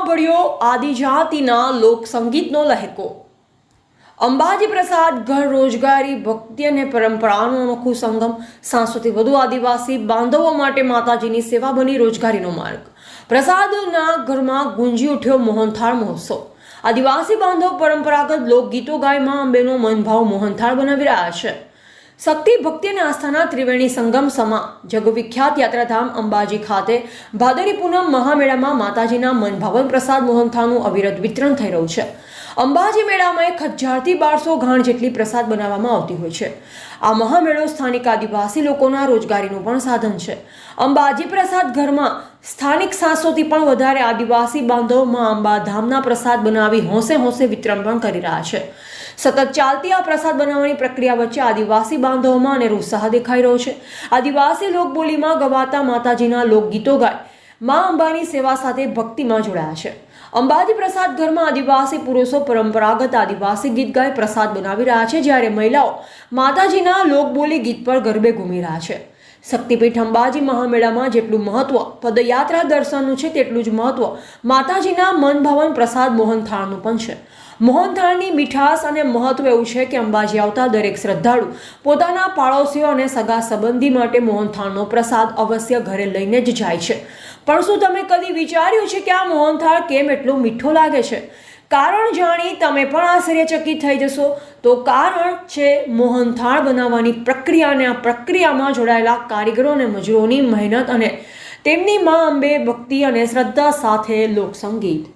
અંબાજીમાં ભળ્યો આદિજાતિના લોકસંગીતનો લહેકો. અંબાજી પ્રસાદ ઘર રોજગારી, ભક્તિ અને પરંપરાનો અનોખું સંગમ, સાંસ્કૃતિક વધુ આદિવાસી બાંધવો માટે માતાજીની સેવા બની રોજગારીનો માર્ગ. પ્રસાદના ઘરમાં ગુંજી ઉઠ્યો મોહનથાળ મહોત્સવ. આદિવાસી બાંધવ પરંપરાગત લોકગીતો ગાયમાં અંબેનો મનભાવ મોહનથાળ બનાવી રહ્યા છે. શક્તિ ભક્તિ અને આસ્થાના ત્રિવેણી સંગમ સમા, જગવિખ્યાત યાત્રાધામ અંબાજી ખાતે ભાદરી પૂનમ મહામેળામાં માતાજીના મનભાવન પ્રસાદ મોહનથાનું અવિરત વિતરણ થઈ રહ્યું છે. અંબાજી મેળામાં એક હજારથી બારસો ઘાણ જેટલી પ્રસાદ બનાવવામાં આવતી હોય છે. આ મહામેળો સ્થાનિક આદિવાસી લોકોના રોજગારીનું પણ સાધન છે. અંબાજી પ્રસાદ ઘરમાં સ્થાનિક સાસોથી પણ વધારે આદિવાસી બાંધવમાં અંબા ધામના પ્રસાદ બનાવી હોંશે હોંશે વિતરણ પણ કરી રહ્યા છે. સતત ચાલતી આ પ્રસાદ બનાવવાની પ્રક્રિયા વચ્ચે આદિવાસી બાંધવોમાં અને ઉત્સાહ દેખાઈ રહ્યો છે. આદિવાસી લોકબોલીમાં ગવાતા માતાજીના લોકગીતો ગાય. મા અંબાની સેવા સાથે ભક્તિમાં જોડાયા છે. અંબાજી પ્રસાદ ઘરમાં આદિવાસી પુરુષો પરંપરાગત આદિવાસી ગીત ગાય પ્રસાદ બનાવી રહ્યા છે, જ્યારે મહિલાઓ માતાજીના લોકબોલી ગીત પર ગરબે ઘૂમી રહ્યા છે. શક્તિપીઠ અંબાજી મહામેળામાં જેટલું મહત્વ પદયાત્રા દર્શનનું છે તેટલું જ મહત્વ માતાજીના મનભાવન પ્રસાદ મોહનથાળનું પણ છે. મોહનથાળની મીઠાશ અને મહત્વ એવું છે કે અંબાજી આવતા દરેક શ્રદ્ધાળુ પોતાના પાડોશીઓ અને સગા સંબંધી માટે મોહનથાળનો પ્રસાદ અવશ્ય ઘરે લઈને જ જાય છે. પણ શું તમે કદી વિચાર્યું છે કે આ મોહનથાળ કેમ એટલો મીઠો લાગે છે? કારણ જાણી તમે પણ આશ્ચર્યચકિત થઈ જશો. તો કારણ છે મોહનથાળ બનાવવાની પ્રક્રિયાને આ પ્રક્રિયામાં જોડાયેલા કારીગરો અને મજૂરોની મહેનત અને તેમની મા અંબે ભક્તિ અને શ્રદ્ધા સાથે લોકસંગીત.